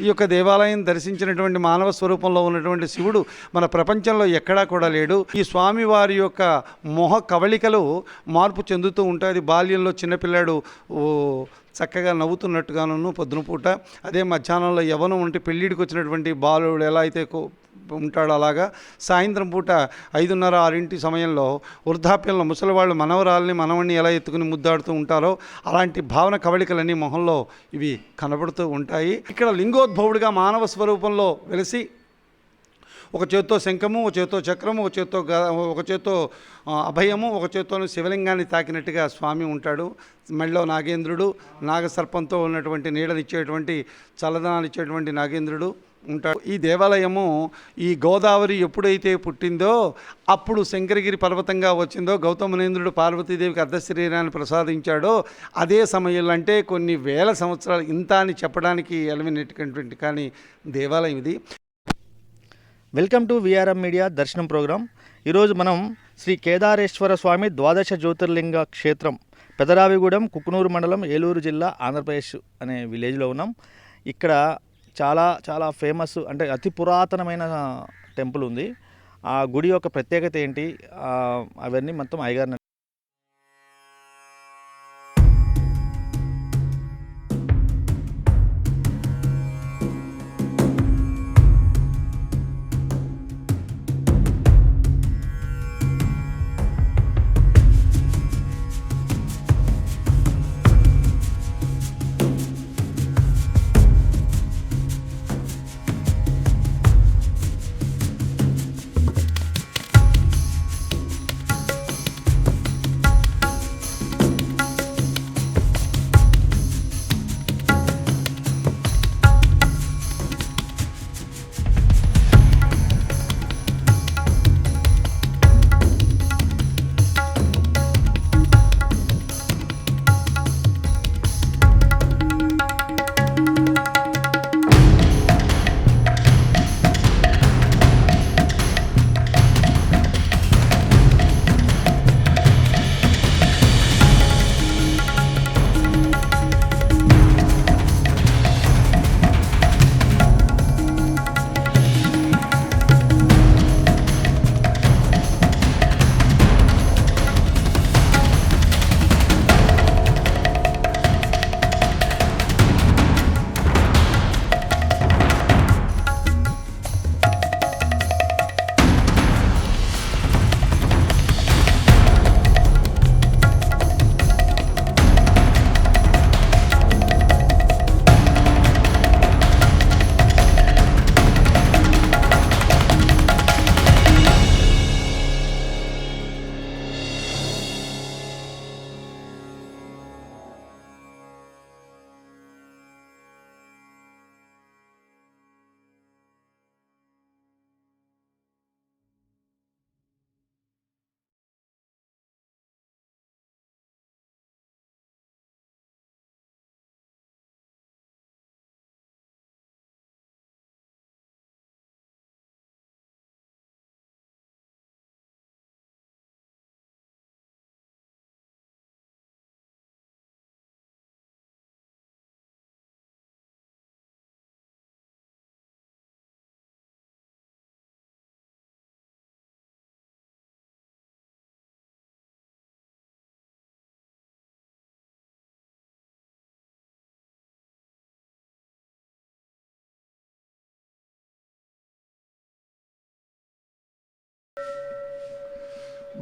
ఈ యొక్క దేవాలయం దర్శించినటువంటి మానవ స్వరూపంలో ఉన్నటువంటి శివుడు మన ప్రపంచంలో ఎక్కడా కూడా లేడు. ఈ స్వామి వారి యొక్క మొహ కవళికలు మార్పు చెందుతూ ఉంటాయి. బాల్యంలో చిన్నపిల్లాడు ఓ చక్కగా నవ్వుతున్నట్టుగాను పొద్దున పూట. అదే మధ్యాహ్నంలో యవనం ఉంటే పెళ్ళిడికి వచ్చినటువంటి బాలుడు ఎలా అయితే కో- ఉంటాడు అలాగా. సాయంత్రం పూట ఐదున్నర ఆరింటి సమయంలో వృద్ధాప్యంలో ముసలివాళ్ళు మనవరాల్ని మనవణ్ణి ఎలా ఎత్తుకుని ముద్దాడుతూ ఉంటారో అలాంటి భావన కవళికలన్నీ మొహంలో ఇవి కనబడుతూ ఉంటాయి. ఇక్కడ లింగోద్భవుడిగా మానవ స్వరూపంలో వెలిసి ఒక చేత్తో శంఖము ఒక చేత్తో చక్రము ఒక చేత్తో గ- ఒక చేత్తో అభయము ఒక చేత్తో శివలింగాన్ని తాకినట్టుగా స్వామి ఉంటాడు. మెళ్ళో నాగేంద్రుడు నాగసర్పంతో ఉన్నటువంటి నీడనిచ్చేటువంటి చల్లదనాలు ఇచ్చేటువంటి నాగేంద్రుడు. ఉంటాడు. ఈ దేవాలయము ఈ గోదావరి ఎప్పుడైతే పుట్టిందో అప్పుడు శంకరగిరి పర్వతంగా వచ్చిందో గౌతమనేంద్రుడు పార్వతీదేవికి అర్ధ శరీరాన్ని ప్రసాదించాడో అదే సమయంలో అంటే కొన్ని వేల సంవత్సరాలు ఇంత అని చెప్పడానికి ఎలవినటువంటి కానీ దేవాలయం ఇది. వెల్కమ్ టు విఆర్ఎం మీడియా దర్శనం ప్రోగ్రాం. ఈరోజు మనం శ్రీ కేదారేశ్వర స్వామి ద్వాదశ జ్యోతిర్లింగ క్షేత్రం పెదరావిగూడెం కుకునూరు మండలం ఏలూరు జిల్లా ఆంధ్రప్రదేశ్ అనే విలేజ్లో ఉన్నాం. ఇక్కడ చాలా చాలా ఫేమస్ అంటే అతి పురాతనమైన టెంపుల్ ఉంది. ఆ గుడి యొక్క ప్రత్యేకత ఏంటి? అవన్నీ మొత్తం అయ్యగారిని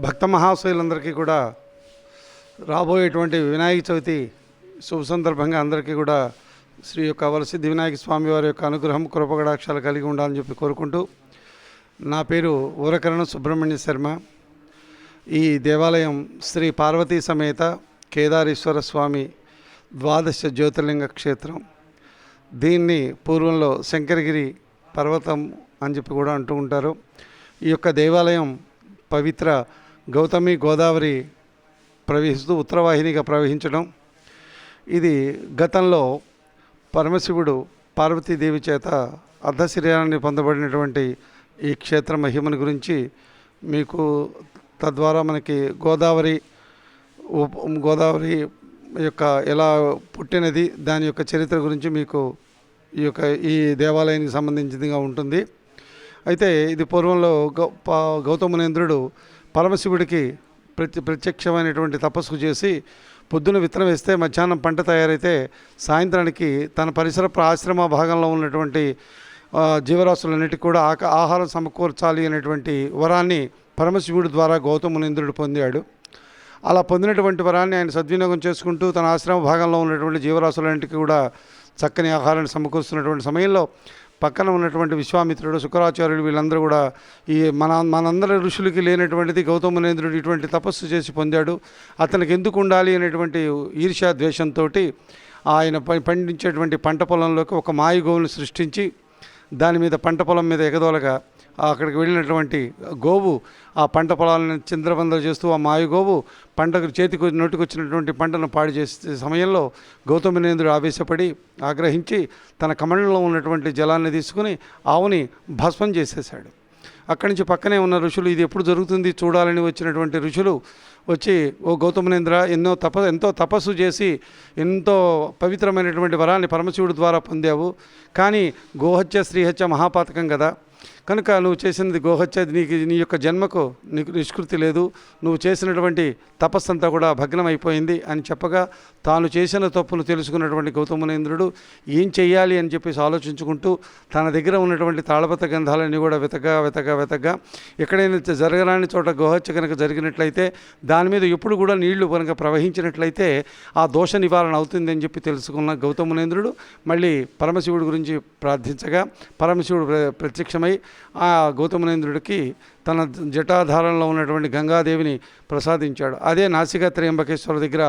భక్త మహాశయులందరికీ కూడా రాబోయేటువంటి వినాయక చవితి శుభ సందర్భంగా అందరికీ కూడా శ్రీ యొక్క వరసిద్ధి వినాయక స్వామి వారి యొక్క అనుగ్రహం కృపగడాక్షాలు కలిగి ఉండాలని చెప్పి కోరుకుంటూ నా పేరు ఊరకరణ సుబ్రహ్మణ్య శర్మ. ఈ దేవాలయం శ్రీ పార్వతీ సమేత కేదారేశ్వర స్వామి ద్వాదశ జ్యోతిర్లింగ క్షేత్రం. దీన్ని పూర్వంలో శంకరగిరి పర్వతం అని చెప్పి కూడా అంటూ ఉంటారు. ఈ యొక్క దేవాలయం పవిత్ర గౌతమి గోదావరి ప్రవహిస్తూ ఉత్తరవాహినిగా ప్రవహించడం. ఇది గతంలో పరమశివుడు పార్వతీదేవి చేత అర్ధశరీరాన్ని పొందబడినటువంటి ఈ క్షేత్ర మహిమను గురించి మీకు తద్వారా మనకి గోదావరి గోదావరి యొక్క ఎలా పుట్టినది దాని యొక్క చరిత్ర గురించి మీకు ఈ యొక్క ఈ దేవాలయానికి సంబంధించిందిగా ఉంటుంది. అయితే ఇది పూర్వంలో గౌ ప- గౌతమునేంద్రుడు పరమశివుడికి ప్రతి ప్రత్యక్షమైనటువంటి తపస్సు చేసి పొద్దున విత్తనం వేస్తే మధ్యాహ్నం పంట తయారైతే సాయంత్రానికి తన పరిసర ఆశ్రమ భాగంలో ఉన్నటువంటి జీవరాశులన్నిటికీ కూడా ఆక ఆహారం సమకూర్చాలి అనేటువంటి వరాన్ని పరమశివుడి ద్వారా గౌతమునేంద్రుడు పొందాడు. అలా పొందినటువంటి వరాన్ని ఆయన సద్వినియోగం చేసుకుంటూ తన ఆశ్రమ భాగంలో ఉన్నటువంటి జీవరాశులన్నింటికి కూడా చక్కని ఆహారాన్ని సమకూరుస్తున్నటువంటి సమయంలో పక్కన ఉన్నటువంటి విశ్వామిత్రుడు శుకరాచార్యుడు వీళ్ళందరూ కూడా ఈ మన మనందరి ఋషులకి లేనటువంటిది గౌతమనేంద్రుడు ఇటువంటి తపస్సు చేసి పొందాడు. అతనికి ఎందుకు ఉండాలి అనేటువంటి ఈర్ష్యా ద్వేషంతో ఆయన పండించేటువంటి పంట పొలంలోకి ఒక మాయగోవును సృష్టించి దాని మీద పంట పొలం మీద ఎగదోలగా అక్కడికి వెళ్ళినటువంటి గోవు ఆ పంట పొలాలను చింద్రబందలు చేస్తూ ఆ మాయ గోవు పంటకు చేతికి నోటికొచ్చినటువంటి పంటను పాడు చేసే సమయంలో గౌతమినేంద్రుడు ఆవేశపడి ఆగ్రహించి తన కమండలో ఉన్నటువంటి జలాన్ని తీసుకుని ఆవుని భస్మం చేసేశాడు. అక్కడి నుంచి పక్కనే ఉన్న ఋషులు ఇది ఎప్పుడు జరుగుతుంది? చూడాలని వచ్చినటువంటి ఋషులు వచ్చి ఓ గౌతమనేంద్ర ఎన్నో తప ఎంతో తపస్సు చేసి ఎంతో పవిత్రమైనటువంటి వరాన్ని పరమశివుడి ద్వారా పొందావు. కానీ గోహత్య శ్రీహత్య మహాపాతకం కదా. కనుక నువ్వు చేసినది గోహత్య నీకు నీ యొక్క జన్మకు నీకు నిష్కృతి లేదు. నువ్వు చేసినటువంటి తపస్సంతా కూడా భగ్నమైపోయింది అని చెప్పగా తాను చేసిన తప్పును తెలుసుకున్నటువంటి గౌతమునేంద్రుడు ఏం చెయ్యాలి అని చెప్పేసి ఆలోచించుకుంటూ తన దగ్గర ఉన్నటువంటి తాళపత గంధాలన్నీ కూడా వెతగా వెతగా వెతగా ఎక్కడైనా జరగరాని చోట గోహత్య కనుక జరిగినట్లయితే దాని మీద ఎప్పుడు కూడా నీళ్ళు కనుక ప్రవహించినట్లయితే ఆ దోష నివారణ అవుతుంది అని చెప్పి తెలుసుకున్న గౌతమునేంద్రుడు మళ్ళీ పరమశివుడి గురించి ప్రార్థించగా పరమశివుడు ప్ర- ప్రత్యక్షమై ఆ గౌతమనేంద్రుడికి తన జటాధారంలో ఉన్నటువంటి గంగాదేవిని ప్రసాదించాడు. అదే నాసికా త్రయంబకేశ్వర దగ్గర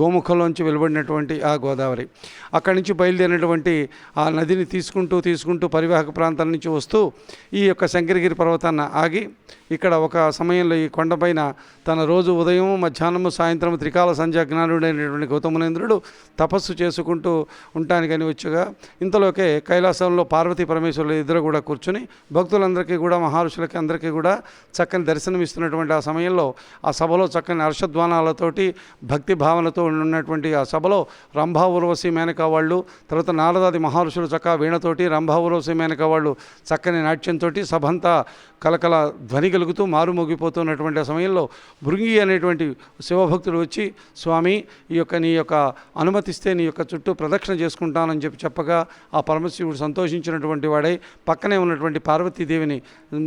గోముఖంలోంచి వెలువడినటువంటి ఆ గోదావరి. అక్కడి నుంచి బయలుదేరినటువంటి ఆ నదిని తీసుకుంటూ తీసుకుంటూ పరివాహక ప్రాంతాల నుంచి వస్తూ ఈ యొక్క శంకరగిరి పర్వతాన్ని ఆగి ఇక్కడ ఒక సమయంలో ఈ కొండపైన తన రోజు ఉదయం మధ్యాహ్నము సాయంత్రం త్రికాల సంధ్యాజ్ఞానుడైనటువంటి గౌతమనేంద్రుడు తపస్సు చేసుకుంటూ ఉండటానికని వచ్చుగా ఇంతలోకే కైలాసంలో పార్వతీ పరమేశ్వరులు ఇద్దరు కూడా కూర్చుని భక్తులందరికీ కూడా మహర్షులకి అందరికీ కూడా చక్కని దర్శనం ఇస్తున్నటువంటి ఆ సమయంలో ఆ సభలో చక్కని హర్షధ్వానాలతోటి భక్తి భావనతో ఉన్నటువంటి ఆ సభలో రంభా ఉర్వశి మేనకా వాళ్ళు తర్వాత నారదాది మహర్షులు చక్క వీణతోటి రంభా ఉర్వశి మేనకా వాళ్ళు చక్కని నాట్యంతో సభంతా కలకల ధ్వని కలుగుతూ మారుమోగిపోతున్నటువంటి ఆ సమయంలో భృంగి అనేటువంటి శివభక్తుడు వచ్చి స్వామి ఈ యొక్క నీ యొక్క అనుమతిస్తే నీ యొక్క చుట్టూ ప్రదక్షిణ చేసుకుంటానని చెప్పి చెప్పగా ఆ పరమశివుడు సంతోషించినటువంటి వాడై పక్కనే ఉన్నటువంటి పార్వతీదేవిని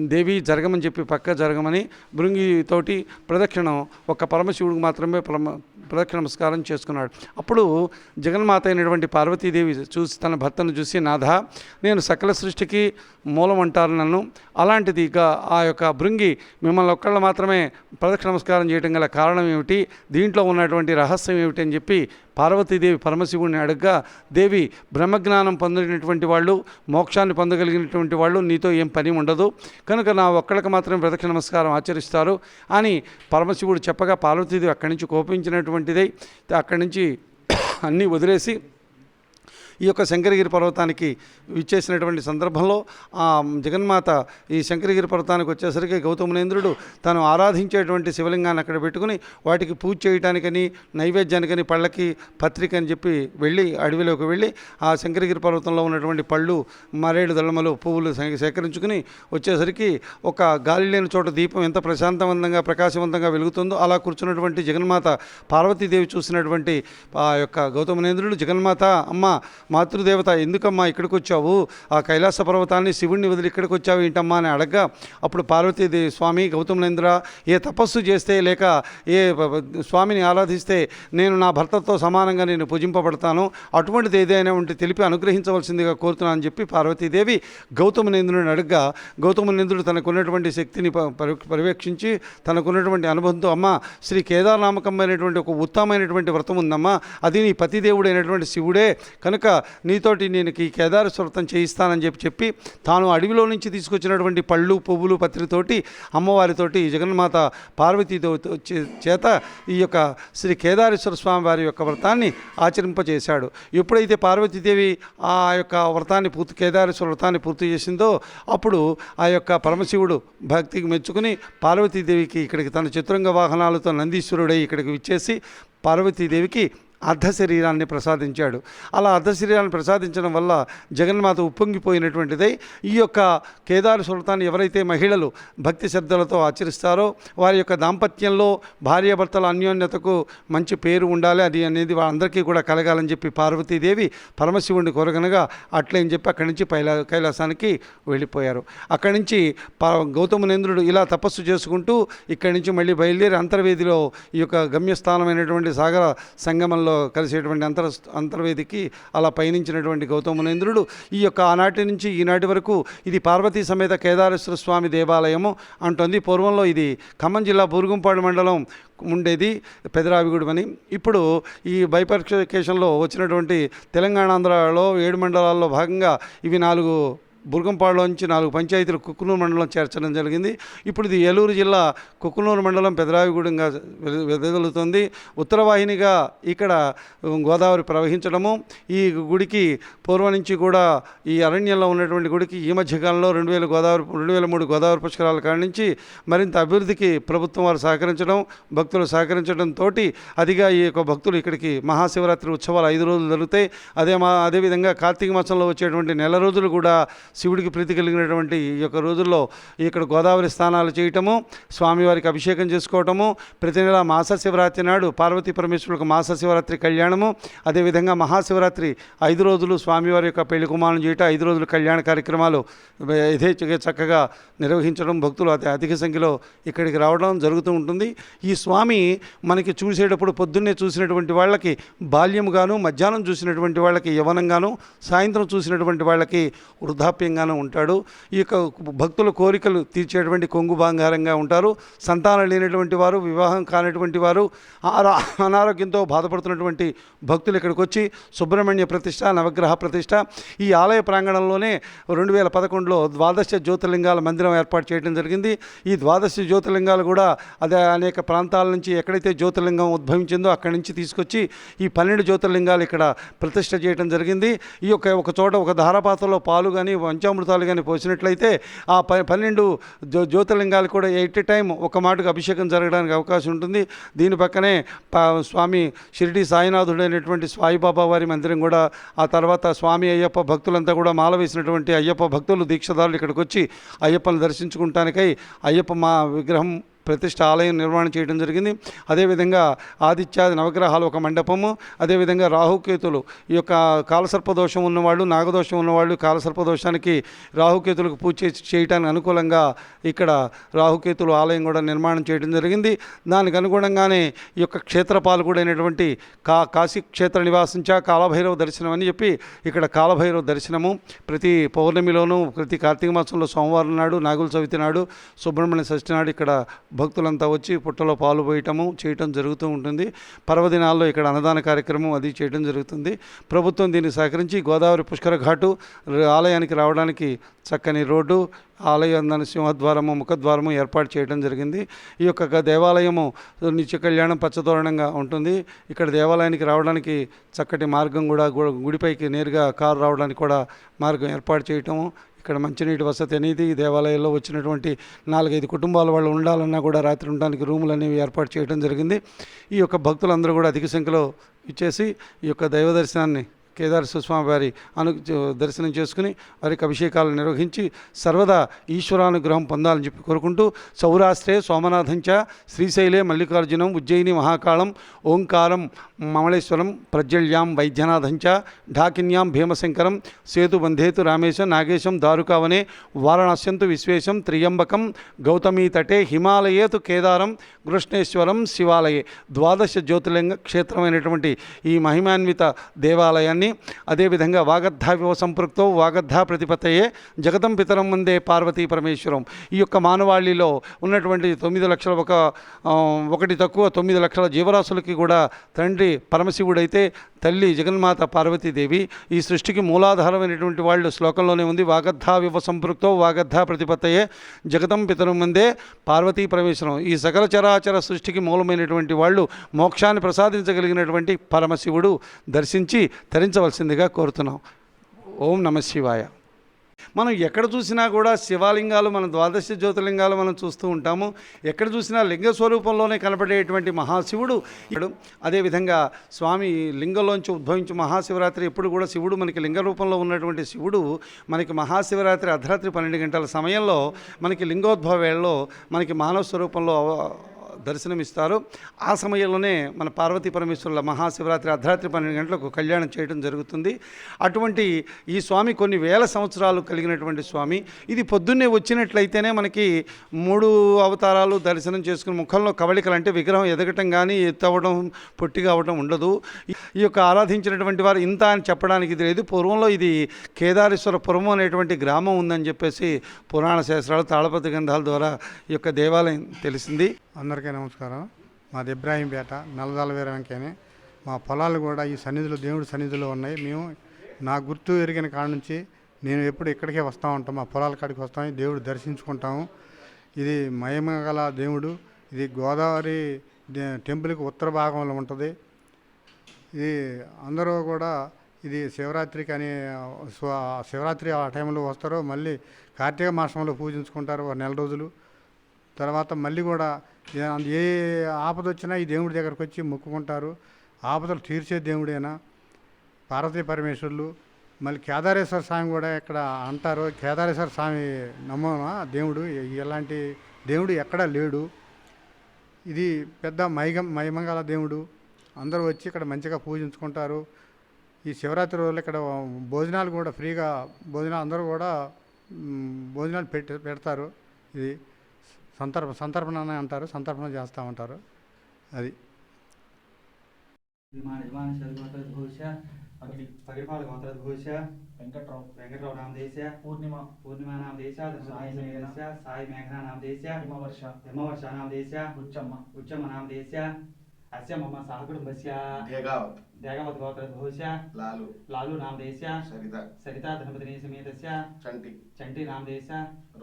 దేవి జరగమని చెప్పి పక్క జరగమని భృంగితోటి ప్రదక్షిణం ఒక పరమశివుడికి మాత్రమే పరమ ప్రదక్షిణ నమస్కారం చేసుకున్నాడు. అప్పుడు జగన్మాత అయినటువంటి పార్వతీదేవి చూసి తన భర్తను చూసి నాథ నేను సకల సృష్టికి మూలం అంటారు నన్ను. అలాంటిది ఇక ఆ యొక్క భృంగి మిమ్మల్ని ఒక్కళ్ళు మాత్రమే ప్రదక్షిణ నమస్కారం చేయడం గల కారణం ఏమిటి? దీంట్లో ఉన్నటువంటి రహస్యం ఏమిటి? అని చెప్పి పార్వతీదేవి పరమశివుడిని అడగ్గా దేవి బ్రహ్మజ్ఞానం పొందినటువంటి వాళ్ళు మోక్షాన్ని పొందగలిగినటువంటి వాళ్ళు నీతో ఏం పని ఉండదు. కనుక నా ఒక్కళ్ళకి మాత్రమే ప్రదక్షిణ నమస్కారం ఆచరిస్తారు. అని పరమశివుడు చెప్పగా పార్వతీదేవి అక్కడి నుంచి కోపించినటువంటిదై అక్కడి నుంచి అన్నీ వదిలేసి ఈ యొక్క శంకరగిరి పర్వతానికి ఇచ్చేసినటువంటి సందర్భంలో ఆ జగన్మాత ఈ శంకరగిరి పర్వతానికి వచ్చేసరికి గౌతమునేంద్రుడు తను ఆరాధించేటువంటి శివలింగాన్ని అక్కడ పెట్టుకుని వాటికి పూజ చేయటానికని నైవేద్యానికని పళ్ళకి పత్రిక అని చెప్పి వెళ్ళి అడవిలోకి వెళ్ళి ఆ శంకరగిరి పర్వతంలో ఉన్నటువంటి పళ్ళు మరేడు దళమలు పువ్వులు సేకరించుకుని వచ్చేసరికి ఒక గాలి లేని చోట దీపం ఎంత ప్రశాంతవంతంగా ప్రకాశవంతంగా వెలుగుతుందో అలా కూర్చున్నటువంటి జగన్మాత పార్వతీదేవి చూసినటువంటి ఆ యొక్క గౌతమనేంద్రుడు జగన్మాత అమ్మ మాతృదేవత ఎందుకమ్మా ఇక్కడికి వచ్చావు ఆ కైలాస పర్వతాన్ని శివుణ్ణి వదిలి ఇక్కడికి వచ్చావు ఏంటమ్మా అని అడగ్గా అప్పుడు పార్వతీదేవి స్వామి గౌతమనేంద్ర ఏ తపస్సు చేస్తే లేక ఏ స్వామిని ఆరాధిస్తే నేను నా భర్తతో సమానంగా నేను పూజింపబడతాను? అటువంటిది ఏదైనా ఉంటే తెలిపి అనుగ్రహించవలసిందిగా కోరుతున్నాను అని చెప్పి పార్వతీదేవి గౌతమనేంద్రుని అడగ్గా గౌతమనేంద్రుడు తనకున్నటువంటి శక్తిని పర్యవేక్షించి తనకున్నటువంటి అనుభవంతో అమ్మ శ్రీ కేదారనామకమైనటువంటి ఒక ఉత్తమమైనటువంటి వ్రతం ఉందమ్మా అది నీ పతిదేవుడైనటువంటి శివుడే కనుక నీతోటి నేను ఈ కేదారేశ్వర వ్రతం చేయిస్తానని చెప్పి చెప్పి తాను అడవిలో నుంచి తీసుకొచ్చినటువంటి పళ్ళు పువ్వులు పత్రితోటి అమ్మవారితోటి జగన్మాత పార్వతీతో చేత ఈ యొక్క శ్రీ కేదారేశ్వర స్వామి వారి యొక్క వ్రతాన్ని ఆచరింపజేశాడు ఎప్పుడైతే పార్వతీదేవి ఆ యొక్క వ్రతాన్ని పూర్తి కేదారేశ్వర వ్రతాన్ని పూర్తి చేసిందో అప్పుడు ఆ యొక్క పరమశివుడు భక్తికి మెచ్చుకుని పార్వతీదేవికి ఇక్కడికి తన చతురంగ వాహనాలతో నందీశ్వరుడై ఇక్కడికి విచ్చేసి పార్వతీదేవికి అర్ధ శరీరాన్ని ప్రసాదించాడు. అలా అర్ధ శరీరాన్ని ప్రసాదించడం వల్ల జగన్మాత ఉప్పొంగిపోయినటువంటిదై ఈ యొక్క కేదారు సుల్తాన్ని ఎవరైతే మహిళలు భక్తి శ్రద్ధలతో ఆచరిస్తారో వారి యొక్క దాంపత్యంలో భార్యాభర్తల అన్యోన్యతకు మంచి పేరు ఉండాలి అది అనేది వాళ్ళందరికీ కూడా కలగాలని చెప్పి పార్వతీదేవి పరమశివుడిని కోరగనగా అట్లే అని చెప్పి అక్కడి నుంచి పైలా కైలాసానికి వెళ్ళిపోయారు. అక్కడి నుంచి ప ఇలా తపస్సు చేసుకుంటూ ఇక్కడి నుంచి మళ్ళీ బయలుదేరి అంతర్వేదిలో ఈ యొక్క గమ్యస్థానమైనటువంటి సాగర సంగమంలో కలిసేటువంటి అంతర్ అంతర్వేదికి అలా పయనించినటువంటి గౌతమునేంద్రుడు ఈ యొక్క ఆనాటి నుంచి ఈనాటి వరకు ఇది పార్వతీ సమేత కేదారేశ్వర స్వామి దేవాలయము అంటుంది. పూర్వంలో ఇది ఖమ్మం జిల్లా బూరుగుంపాడు మండలం ఉండేది పెదరావిగూడెం అని ఇప్పుడు ఈ బైపర్కేషన్లో వచ్చినటువంటి తెలంగాణ ఆంధ్రలో ఏడు మండలాల్లో భాగంగా ఇవి నాలుగు బుర్గంపాడులో నుంచి నాలుగు పంచాయతీలు కుక్కునూరు మండలం చేర్చడం జరిగింది. ఇప్పుడు ఇది ఏలూరు జిల్లా కుక్కునూరు మండలం పెదరావిగూడెంగా వెద- ఉత్తరవాహినిగా ఇక్కడ గోదావరి ప్రవహించడము. ఈ గుడికి పూర్వం నుంచి కూడా ఈ అరణ్యంలో ఉన్నటువంటి గుడికి ఈ మధ్యకాలంలో రెండు వేల గోదావరి రెండు వేల మూడు గోదావరి పుష్కరాల కాడి నుంచి మరింత అభివృద్ధికి ప్రభుత్వం వారు సహకరించడం భక్తులు సహకరించడంతో అదిగా ఈ యొక్క భక్తులు ఇక్కడికి మహాశివరాత్రి ఉత్సవాలు ఐదు రోజులు జరుగుతాయి. అదే మా అదేవిధంగా కార్తీక మాసంలో వచ్చేటువంటి నెల రోజులు కూడా శివుడికి ప్రీతి కలిగినటువంటి ఈ యొక్క రోజుల్లో ఇక్కడ గోదావరి స్నానాలు చేయటము స్వామివారికి అభిషేకం చేసుకోవటము ప్రతి నెల మాస శివరాత్రి నాడు పార్వతీ పరమేశ్వరులకు మాస శివరాత్రి కళ్యాణము అదేవిధంగా మహాశివరాత్రి ఐదు రోజులు స్వామివారి యొక్క పెళ్ళి కుమారం చేయటం ఐదు రోజులు కళ్యాణ కార్యక్రమాలు యథేచ్ఛగా చక్కగా నిర్వహించడం భక్తులు అతి అధిక సంఖ్యలో ఇక్కడికి రావడం జరుగుతూ ఉంటుంది. ఈ స్వామి మనకి చూసేటప్పుడు పొద్దున్నే చూసినటువంటి వాళ్ళకి బాల్యంగాను మధ్యాహ్నం చూసినటువంటి వాళ్ళకి యవనంగాను సాయంత్రం చూసినటువంటి వాళ్ళకి వృద్ధాప్య వృద్ధాప్యంగాను ఉంటాడు. ఈ యొక్క భక్తుల కోరికలు తీర్చేటువంటి కొంగు బంగారంగా ఉంటారు. సంతానం లేనటువంటి వారు వివాహం కానటువంటి వారు అనారోగ్యంతో బాధపడుతున్నటువంటి భక్తులు ఇక్కడికి వచ్చి సుబ్రహ్మణ్య ప్రతిష్ట నవగ్రహ ప్రతిష్ట ఈ ఆలయ ప్రాంగణంలోనే రెండు వేల పదకొండులో ద్వాదశ జ్యోతిర్లింగాల మందిరం ఏర్పాటు చేయడం జరిగింది. ఈ ద్వాదశ జ్యోతిర్లింగాలు కూడా అదే అనేక ప్రాంతాల నుంచి ఎక్కడైతే జ్యోతిర్లింగం ఉద్భవించిందో అక్కడి నుంచి తీసుకొచ్చి ఈ పన్నెండు జ్యోతిర్లింగాలు ఇక్కడ ప్రతిష్ట చేయడం జరిగింది. ఈ యొక్క ఒక చోట ఒక ధారాపాతంలో పాలు కానీ పంచామృతాలు కానీ పోసినట్లయితే ఆ ప పన్నెండు జ్యో జ్యోతిర్లింగాలు కూడా ఎయిట్ టైం ఒక మాటకు అభిషేకం జరగడానికి అవకాశం ఉంటుంది. దీని పక్కనే స్వామి షిరిడి సాయినాథుడైనటువంటి సాయిబాబా వారి మందిరం కూడా ఆ తర్వాత స్వామి అయ్యప్ప భక్తులంతా కూడా మాల వేసినటువంటి అయ్యప్ప భక్తులు దీక్షదారులు ఇక్కడికి వచ్చి అయ్యప్పను దర్శించుకుంటానికై అయ్యప్ప మా విగ్రహం ప్రతిష్ట ఆలయం నిర్మాణం చేయడం జరిగింది. అదేవిధంగా ఆదిత్యాది నవగ్రహాలు ఒక మండపము అదేవిధంగా రాహుకేతులు ఈ యొక్క కాలసర్పదోషం ఉన్నవాళ్ళు నాగదోషం ఉన్నవాళ్ళు కాలసర్పదోషానికి రాహుకేతులకు పూజ చేయడానికి చేయటానికి అనుకూలంగా ఇక్కడ రాహుకేతులు ఆలయం కూడా నిర్మాణం చేయడం జరిగింది. దానికి అనుగుణంగానే ఈ యొక్క క్షేత్రపాలకుడైనటువంటి కా కాశీ క్షేత్ర నివాసించా కాలభైరవ దర్శనం అని చెప్పి ఇక్కడ కాలభైరవ దర్శనము ప్రతి పౌర్ణమిలోనూ ప్రతి కార్తీక మాసంలో సోమవారం నాడు నాగుల చవితి నాడు సుబ్రహ్మణ్య షష్ఠి నాడు ఇక్కడ భక్తులంతా వచ్చి పుట్టలో పాలు పోయటము చేయటం జరుగుతూ ఉంటుంది. పర్వదినాల్లో ఇక్కడ అన్నదాన కార్యక్రమం అది చేయడం జరుగుతుంది. ప్రభుత్వం దీన్ని సహకరించి గోదావరి పుష్కర ఘాటు ఆలయానికి రావడానికి చక్కని రోడ్డు ఆలయం సింహద్వారము ముఖద్వారము ఏర్పాటు చేయడం జరిగింది. ఈ యొక్క దేవాలయము నిత్య కళ్యాణం పచ్చదోరణంగా ఉంటుంది. ఇక్కడ దేవాలయానికి రావడానికి చక్కటి మార్గం కూడా గుడిపైకి నేరుగా కారు రావడానికి కూడా మార్గం ఏర్పాటు చేయటము ఇక్కడ మంచినీటి వసతి అనేది దేవాలయంలో వచ్చినటువంటి నాలుగైదు కుటుంబాల వాళ్ళు ఉండాలన్నా కూడా రాత్రి ఉండడానికి రూములు అనేవి ఏర్పాటు చేయడం జరిగింది. ఈ యొక్క భక్తులందరూ కూడా అధిక సంఖ్యలో ఇచ్చేసి ఈ యొక్క దైవ దర్శనాన్ని కేదారేశ్వర స్వామి వారి అను దర్శనం చేసుకుని వారికి అభిషేకాలు నిర్వహించి సర్వదా ఈశ్వరానుగ్రహం పొందాలని చెప్పి కోరుకుంటూ సౌరాష్ట్రే సోమనాథంచ శ్రీశైలే మల్లికార్జునం ఉజ్జయిని మహాకాళం ఓంకారం మమళేశ్వరం ప్రజ్వల్యాం వైద్యనాథంచ ఢాకిన్యాం భీమశంకరం సేతు బంధేతు రామేశం నాగేశం దారుకావనే వారణాస్యంతు విశ్వేశం త్రియంబకం గౌతమీ తటే హిమాలయేతు కేదారం కృష్ణేశ్వరం శివాలయే. ద్వాదశ జ్యోతిర్లింగ క్షేత్రమైనటువంటి ఈ మహిమాన్విత దేవాలయాన్ని అదేవిధంగా వాగద్ధావ్యవ సంపృక్తో వాగద్ధా ప్రతిపతయే జగతం పితరం ముందే పార్వతీ పరమేశ్వరం. ఈ యొక్క మానవాళిలో ఉన్నటువంటి తొమ్మిది లక్షల ఒక ఒకటి తక్కువ తొమ్మిది లక్షల జీవరాశులకి కూడా తండ్రి పరమశివుడైతే తల్లి జగన్మాత పార్వతీదేవి. ఈ సృష్టికి మూలాధారమైనటువంటి వాళ్ళు శ్లోకంలోనే ఉంది. వాగద్ధా వివ సంపృక్తో వాగద్ధా ప్రతిపత్తయే. జగతం పితరం ముందే పార్వతీ పరమేశ్వరం ఈ సకల చరాచర సృష్టికి మూలమైనటువంటి వాళ్ళు మోక్షాన్ని ప్రసాదించగలిగినటువంటి పరమశివుడు దర్శించి తరించవలసిందిగా కోరుతున్నాం. ఓం నమ శివాయ. మనం ఎక్కడ చూసినా కూడా శివలింగాలు మన ద్వాదశ జ్యోతిర్లింగాలు మనం చూస్తూ ఉంటాము. ఎక్కడ చూసినా లింగ స్వరూపంలోనే కనపడేటువంటి మహాశివుడు ఇక్కడ అదేవిధంగా స్వామి లింగంలోంచి ఉద్భవించి మహాశివరాత్రి ఎప్పుడు కూడా శివుడు మనకి లింగ రూపంలో ఉన్నటువంటి శివుడు మనకి మహాశివరాత్రి అర్ధరాత్రి పన్నెండు గంటల సమయంలో మనకి లింగోద్భవ వేళలో మనకి మానవ స్వరూపంలో దర్శనమిస్తారు. ఆ సమయంలోనే మన పార్వతీ పరమేశ్వరుల మహాశివరాత్రి అర్ధరాత్రి పన్నెండు గంటలకు కళ్యాణం చేయడం జరుగుతుంది. అటువంటి ఈ స్వామి కొన్ని వేల సంవత్సరాలు కలిగినటువంటి స్వామి. ఇది పొద్దున్నే వచ్చినట్లయితేనే మనకి మూడు అవతారాలు దర్శనం చేసుకుని ముఖంలో కవళికలు అంటే విగ్రహం ఎదగటం కానీ ఎత్తవడం పొట్టిగా అవడం ఉండదు. ఈ యొక్క ఆరాధించినటువంటి వారు ఇంత అని చెప్పడానికి ఇది లేదు. పూర్వంలో ఇది కేదారేశ్వర పురము అనేటువంటి గ్రామం ఉందని చెప్పేసి పురాణ శాస్త్రాలు తాళపతి గ్రంథాల ద్వారా ఈ యొక్క దేవాలయం తెలిసింది. అందరికీ నమస్కారం. మాది ఇబ్రాహీంపేట నల్లదాల వీర వెంకయ్యని మా పొలాలు కూడా ఈ సన్నిధిలో దేవుడి సన్నిధిలో ఉన్నాయి. మేము నా గుర్తు ఎరిగిన కాడ నుంచి నేను ఎప్పుడు ఇక్కడికే వస్తూ ఉంటాం. మా పొలాల కాడికి వస్తాం. దేవుడు దర్శించుకుంటాము. ఇది మహిమ గల దేవుడు. ఇది గోదావరి టెంపుల్కి ఉత్తర భాగంలో ఉంటుంది. ఇది అందరూ కూడా ఇది శివరాత్రికి అని శివరాత్రి ఆ టైంలో వస్తారు మళ్ళీ కార్తీక మాసంలో పూజించుకుంటారు ఒక నెల రోజులు. తర్వాత మళ్ళీ కూడా ఏ- ఆపద వచ్చినా ఈ దేవుడి దగ్గరకు వచ్చి మొక్కుకుంటారు. ఆపదలు తీర్చే దేవుడేనా? పార్వతీ పరమేశ్వరులు మళ్ళీ కేదారేశ్వర స్వామి కూడా ఇక్కడ అంటారు కేదారేశ్వర స్వామి నమ్మనా దేవుడు? ఇలాంటి దేవుడు ఎక్కడా లేడు. ఇది పెద్ద మైగం మైమంగళ దేవుడు. అందరూ వచ్చి ఇక్కడ మంచిగా పూజించుకుంటారు. ఈ శివరాత్రి రోజులు ఇక్కడ భోజనాలు కూడా ఫ్రీగా భోజనాలు అందరూ కూడా భోజనాలు పెట్టి పెడతారు. ఇది సంతర్ప సంతర్పణ అని అంటారు సంతర్పణ చేస్తూ ఉంటారు అది పరిపాల గోత్రద్భూష వెంకట్రావు వెంకటరావు నామ దేశ పూర్ణిమ పూర్ణిమా నామ దేశ సాయి మేఘన. దేశ సాయి మేఘనా నామ దేశ హిమవర్ష హిమవర్ష నామ దేశ బుచ్చమ్మ ఉచ్చమ हस्या मम्मा साहगढ़ मस्या देगावत देगावत लालू लालू नाम सरिता सरिता धर्मदने समेतस्या चंटी चंटी नाम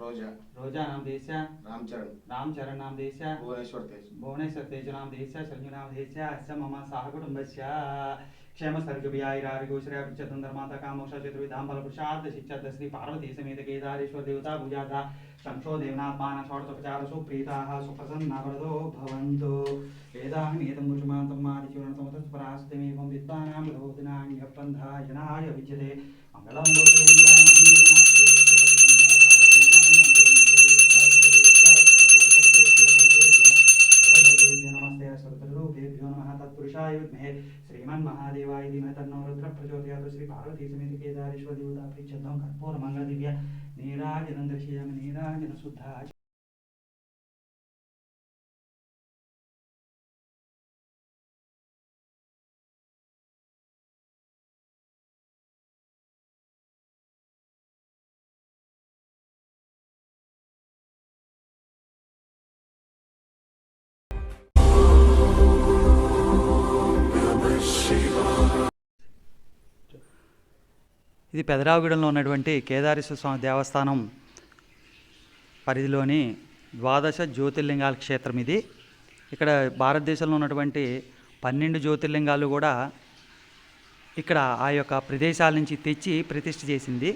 रोजा रोजा नाम देस्या रामचरण रामचरण नाम भुवनेश्वर तेज भुवनेश्वर तेज नाम देस्या शरण्य नाम देस्या हस्या क्षेम सर्गुबियाचंद्रमाता कामोक्षा चतुर्विधाम फल प्रसाद शिक्षद श्री पार्वती समेत केदारेश्वर देवता भुजाता शंशो देवनात्मान षोडशोपचार सुप्रीता सुप्रसन्ना वरदो भवन्तो वेदाहमेतं मुचमान्तं मादिचूर्णतमतस्परास्तमेवं विद्वानां प्रबोधिनान्यपन्धायनाय विद्यते मङ्गलं भूषेन्द्राय पुरुषाय विद्महे श्रीमन् महादेवाय धीमहि तन्नो रुद्र प्रचोदयात् श्री पार्वती केदारेश्वर देवता प्रीच्छतां कर्पूर मंगल दिव्य नीराजन ఇది పెదరావుగూడెంలో ఉన్నటువంటి కేదారేశ్వర స్వామి దేవస్థానం పరిధిలోని ద్వాదశ జ్యోతిర్లింగాల క్షేత్రం ఇది. ఇక్కడ భారతదేశంలో ఉన్నటువంటి పన్నెండు జ్యోతిర్లింగాలు కూడా ఇక్కడ ఆ యొక్క ప్రదేశాల నుంచి తెచ్చి ప్రతిష్ఠ చేసింది.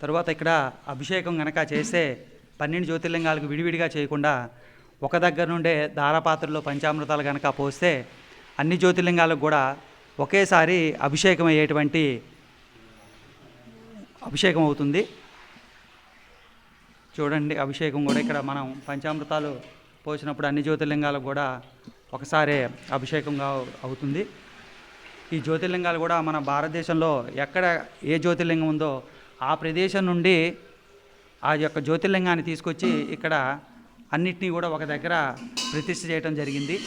తర్వాత ఇక్కడ అభిషేకం కనుక చేస్తే పన్నెండు జ్యోతిర్లింగాలకు విడివిడిగా చేయకుండా ఒక దగ్గర నుండే దారాపాత్రలో పంచామృతాలు కనుక పోస్తే అన్ని జ్యోతిర్లింగాలకు కూడా ఒకేసారి అభిషేకం అయ్యేటువంటి అభిషేకం అవుతుంది చూడండి అభిషేకం కూడా ఇక్కడ మనం పంచామృతాలు పోసినప్పుడు అన్ని జ్యోతిర్లింగాలకు కూడా ఒకసారి అభిషేకంగా అవుతుంది. ఈ జ్యోతిర్లింగాలు కూడా మన భారతదేశంలో ఎక్కడ ఏ జ్యోతిర్లింగం ఉందో ఆ ప్రదేశం నుండి ఆ యొక్క జ్యోతిర్లింగాన్ని తీసుకొచ్చి ఇక్కడ అన్నిటినీ కూడా ఒక దగ్గర ప్రతిష్ఠ చేయడం జరిగింది.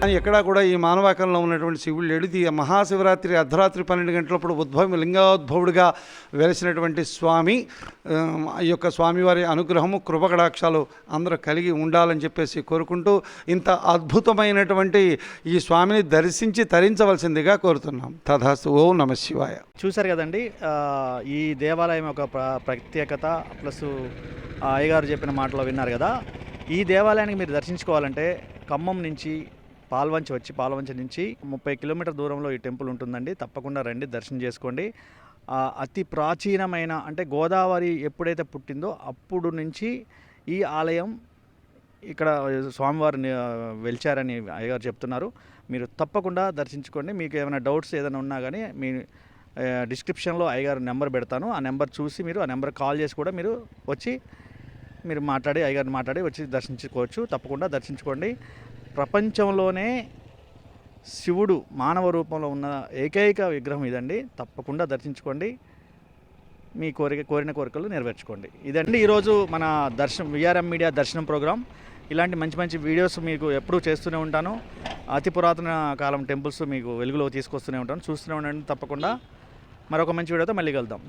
కానీ ఎక్కడా కూడా ఈ మానవాకంలో ఉన్నటువంటి శివుడు ఎడిది మహాశివరాత్రి అర్ధరాత్రి పన్నెండు గంటలప్పుడు ఉద్భవం లింగోద్భవుడిగా వెలిసినటువంటి స్వామి ఈ యొక్క స్వామివారి అనుగ్రహము కృపకటాక్షాలు అందరూ కలిగి ఉండాలని చెప్పేసి కోరుకుంటూ ఇంత అద్భుతమైనటువంటి ఈ స్వామిని దర్శించి తరించవలసిందిగా కోరుతున్నాం. తథాస్తు ఓం నమ శివాయ. చూశారు కదండి ఈ దేవాలయం యొక్క ప్రత్యేకత ప్లస్ అయ్యగారు చెప్పిన మాటలు విన్నారు కదా. ఈ దేవాలయానికి మీరు దర్శించుకోవాలంటే ఖమ్మం నుంచి పాల్వంచ వచ్చి పాల్వంచ నుంచి ముప్పై కిలోమీటర్ దూరంలో ఈ టెంపుల్ ఉంటుందండి. తప్పకుండా రండి దర్శనం చేసుకోండి. అతి ప్రాచీనమైన అంటే గోదావరి ఎప్పుడైతే పుట్టిందో అప్పుడు నుంచి ఈ ఆలయం ఇక్కడ స్వామివారిని వెలిచారని అయ్యగారు చెప్తున్నారు. మీరు తప్పకుండా దర్శించుకోండి. మీకు ఏమైనా డౌట్స్ ఏదైనా ఉన్నా కానీ మీ డిస్క్రిప్షన్లో అయ్యగారు నెంబర్ పెడతాను. ఆ నెంబర్ చూసి మీరు ఆ నెంబర్ కాల్ చేసి కూడా మీరు వచ్చి మీరు మాట్లాడి అయ్యగారిని మాట్లాడి వచ్చి దర్శించుకోవచ్చు. తప్పకుండా దర్శించుకోండి. ప్రపంచంలోనే శివుడు మానవ రూపంలో ఉన్న ఏకైక విగ్రహం ఇదండి. తప్పకుండా దర్శించుకోండి. మీ కోరిక కోరిన కోరికలు నెరవేర్చుకోండి. ఇదండి ఈరోజు మన దర్శనం విఆర్ఎం మీడియా దర్శనం ప్రోగ్రాం. ఇలాంటి మంచి మంచి వీడియోస్ మీకు ఎప్పుడూ చేస్తూనే ఉంటాను. అతి పురాతన కాలం టెంపుల్స్ మీకు వెలుగులో తీసుకొస్తూనే ఉంటాను. చూస్తూనే ఉండండి తప్పకుండా. మరొక మంచి వీడియోతో మళ్ళీ కలుద్దాం.